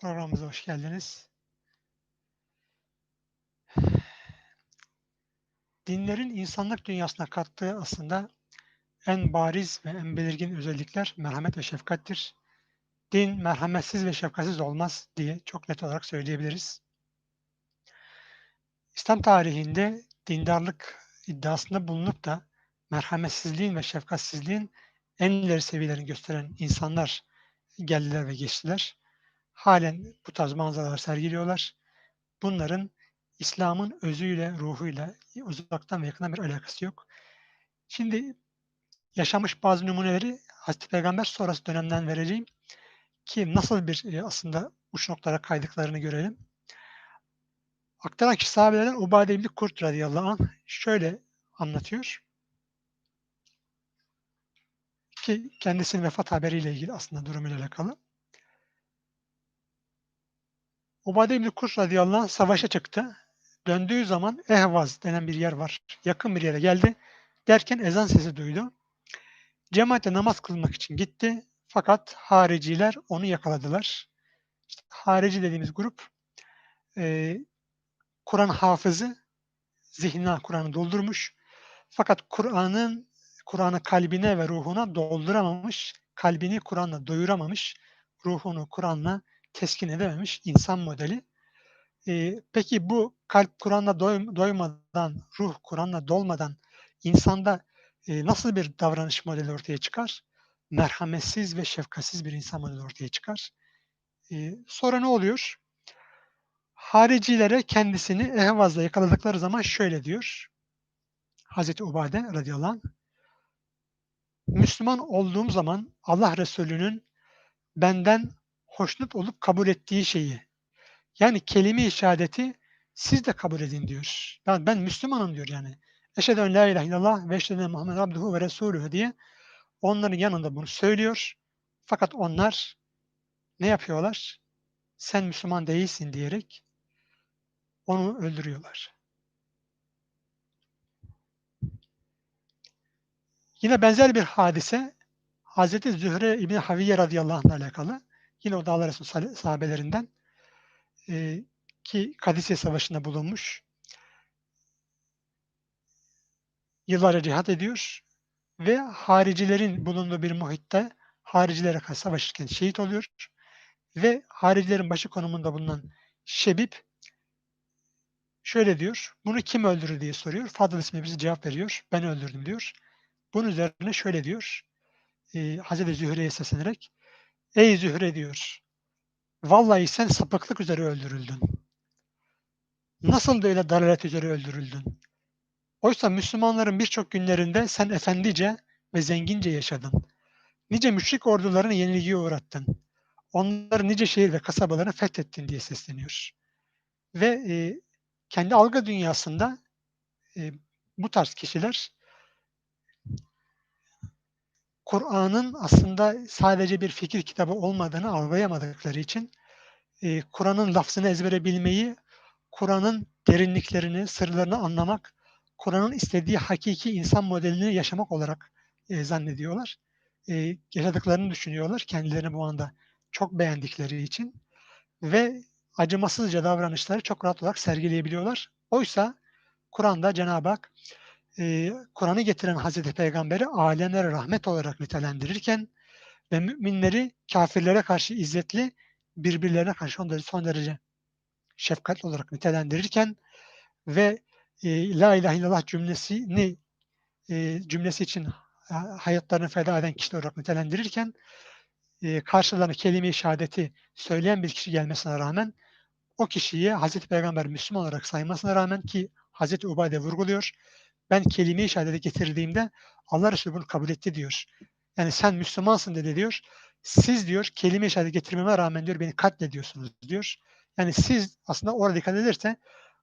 Programımıza hoş geldiniz. Dinlerin insanlık dünyasına kattığı aslında en bariz ve en belirgin özellikler merhamet ve şefkattir. Din merhametsiz ve şefkatsiz olmaz diye çok net olarak söyleyebiliriz. İslam tarihinde dindarlık iddiasında bulunup da merhametsizliğin ve şefkatsizliğin en ileri seviyelerini gösteren insanlar geldiler ve geçtiler. Halen bu tarz manzaralar sergiliyorlar. Bunların İslam'ın özüyle, ruhuyla uzaktan ve yakından bir alakası yok. Şimdi yaşamış bazı numuneleri Hazreti Peygamber sonrası dönemden vereceğim ki nasıl bir e, aslında uç noktalara kaydıklarını görelim. Aktaran kişi sahabelerden Ubade İbni Kurt radıyallahu anh şöyle anlatıyor. Ki kendisinin vefat haberiyle ilgili aslında durumuyla alakalı. Ubade İbni Kurt radıyallahu anh savaşa çıktı. Döndüğü zaman Ehvaz denen bir yer var. Yakın bir yere geldi. Derken ezan sesi duydu. Cemaatle namaz kılmak için gitti. Fakat hariciler onu yakaladılar. İşte harici dediğimiz grup e, Kur'an hafızı zihnine Kur'an'ı doldurmuş. Fakat Kur'an'ın Kur'an'ı kalbine ve ruhuna dolduramamış, kalbini Kur'an'la doyuramamış, ruhunu Kur'an'la teskin edememiş insan modeli. Ee, peki bu kalp Kur'an'la doy, doymadan, ruh Kur'an'la dolmadan insanda e, nasıl bir davranış modeli ortaya çıkar? Merhametsiz ve şefkatsiz bir insan modeli ortaya çıkar. Ee, sonra ne oluyor? Haricilere kendisini ehvazla yakaladıkları zaman şöyle diyor. Hazreti Ubade radıyallahu anh, Müslüman olduğum zaman Allah Resulü'nün benden hoşnut olup kabul ettiği şeyi yani kelime-i şehadeti siz de kabul edin diyor. Ben, ben Müslümanım diyor yani. Eşhedü en la ilahe illallah ve eşhedü Muhammed abduhu ve resuluhu diye onların yanında bunu söylüyor. Fakat onlar ne yapıyorlar? Sen Müslüman değilsin diyerek onu öldürüyorlar. Yine benzer bir hadise Hazreti Zühre İbni Haviye radıyallahu anh alakalı. Yine o da Allah Resulü sahabelerinden e, ki Kadisiye Savaşı'nda bulunmuş. Yıllarca cihat ediyor ve haricilerin bulunduğu bir muhitte haricilere karşı savaşırken şehit oluyor ve haricilerin başı konumunda bulunan Şebib şöyle diyor, bunu kim öldürdü diye soruyor. Fadıl ismi bize cevap veriyor, ben öldürdüm diyor. Bunun üzerine şöyle diyor, e, Hazreti Zühre'ye seslenerek, ey Zühre diyor, vallahi sen sapıklık üzere öldürüldün. Nasıl böyle dalalet üzere öldürüldün? Oysa Müslümanların birçok günlerinde sen efendice ve zengince yaşadın. Nice müşrik ordularını yenilgiye uğrattın. Onları nice şehir ve kasabalarını fethettin diye sesleniyor. Ve e, kendi algı dünyasında e, bu tarz kişiler Kur'an'ın aslında sadece bir fikir kitabı olmadığını algılayamadıkları için e, Kur'an'ın lafzını ezbere bilmeyi, Kur'an'ın derinliklerini, sırlarını anlamak, Kur'an'ın istediği hakiki insan modelini yaşamak olarak e, zannediyorlar. E, yaşadıklarını düşünüyorlar kendilerini bu anda çok beğendikleri için ve acımasızca davranışları çok rahat olarak sergileyebiliyorlar. Oysa Kur'an'da Cenab-ı Hak e, Kur'an'ı getiren Hazreti Peygamber'i alemlere rahmet olarak nitelendirirken ve müminleri kafirlere karşı izzetli, birbirlerine karşı derece, son derece şefkatli olarak nitelendirirken ve e, La ilahe illallah cümlesini e, cümlesi için hayatlarını feda eden kişiler olarak nitelendirirken e, karşılarına kelime-i şehadeti söyleyen bir kişi gelmesine rağmen o kişiyi Hazreti Peygamber Müslüman olarak saymasına rağmen ki Hazreti Ubade vurguluyor ben kelime-i şehadeti getirdiğimde Allah Resulü bunu kabul etti diyor. Yani sen Müslümansın dedi diyor. Siz diyor kelime-i şehadet getirmeme rağmen diyor beni katlediyorsunuz diyor. Yani siz aslında orada dikkat edilirse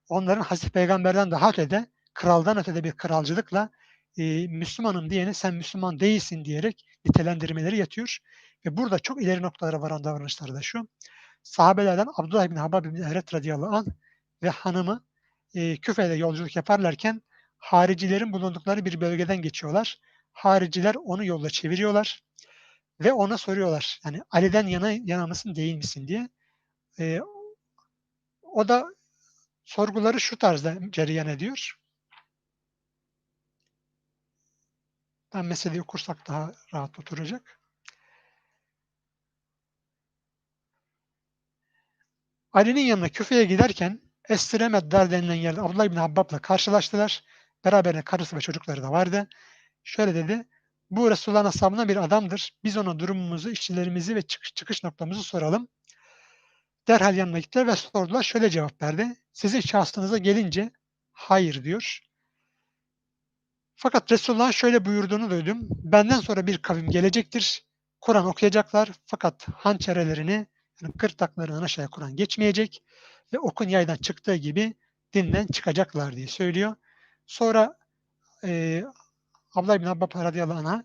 onların Hazreti Peygamber'den daha ötede, kraldan ötede bir kralcılıkla e, Müslümanım diyene sen Müslüman değilsin diyerek nitelendirmeleri yatıyor. Ve burada çok ileri noktalara varan davranışları da şu. Sahabelerden Abdullah bin Habab bin Eret radıyallahu anh ve hanımı e, Küfe'de yolculuk yaparlarken haricilerin bulundukları bir bölgeden geçiyorlar. Hariciler onu yolla çeviriyorlar ve ona soruyorlar. Yani Ali'den yana, yana mısın değil misin diye. Eee, o da sorguları şu tarzda cereyan ediyor. Ben meseleyi okursak daha rahat oturacak. Ali'nin yanına Küfe'ye giderken Estiremeddar denilen yerde Abdullah bin Habbab'la karşılaştılar. Beraberinde karısı ve çocukları da vardı. Şöyle dedi. Bu Resulullah'ın ashabından bir adamdır. Biz ona durumumuzu, işçilerimizi ve çıkış, çıkış noktamızı soralım. Derhal yanına gittiler ve sordular. Şöyle cevap verdi. Sizin şahsınıza gelince hayır diyor. Fakat Resulullah'ın şöyle buyurduğunu duydum. Benden sonra bir kavim gelecektir. Kur'an okuyacaklar fakat hançerelerini yani kırtaklarından aşağıya Kur'an geçmeyecek ve okun yaydan çıktığı gibi dinden çıkacaklar diye söylüyor. Sonra e, Abdullah bin Abbas radıyallahu anh'a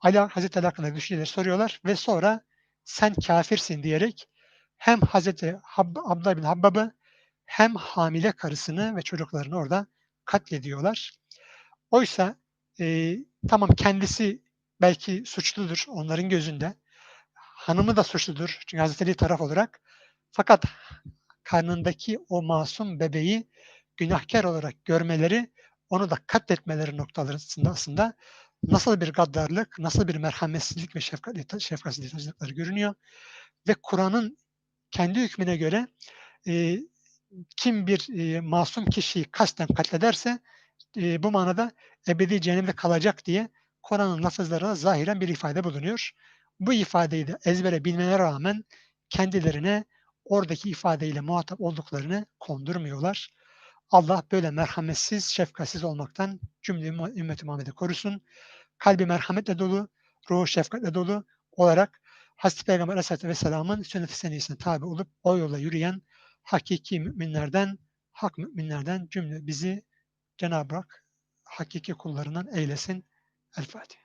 Ali Hazreti Ali hakkında düşünceleri soruyorlar ve sonra sen kafirsin diyerek hem Hazreti Hab Abdullah bin Habbab'ı hem hamile karısını ve çocuklarını orada katlediyorlar. Oysa e, tamam kendisi belki suçludur onların gözünde. Hanımı da suçludur. Çünkü Hazreti Ali taraf olarak. Fakat karnındaki o masum bebeği günahkar olarak görmeleri, onu da katletmeleri noktalarında aslında nasıl bir gaddarlık, nasıl bir merhametsizlik ve şefkat, şefkatsizlik görünüyor. Ve Kur'an'ın kendi hükmüne göre e, kim bir e, masum kişiyi kasten katlederse e, bu manada ebedi cehennemde kalacak diye Kur'an'ın lafızlarına zahiren bir ifade bulunuyor. Bu ifadeyi de ezbere bilmelerine rağmen kendilerine oradaki ifadeyle muhatap olduklarını kondurmuyorlar. Allah böyle merhametsiz, şefkatsiz olmaktan cümle ümmeti Muhammed'i korusun. Kalbi merhametle dolu, ruhu şefkatle dolu olarak Hazreti Peygamber Aleyhisselatü Vesselam'ın sünnet-i senisine tabi olup o yola yürüyen hakiki müminlerden, hak müminlerden cümle bizi Cenab-ı Hak hakiki kullarından eylesin. El Fatiha.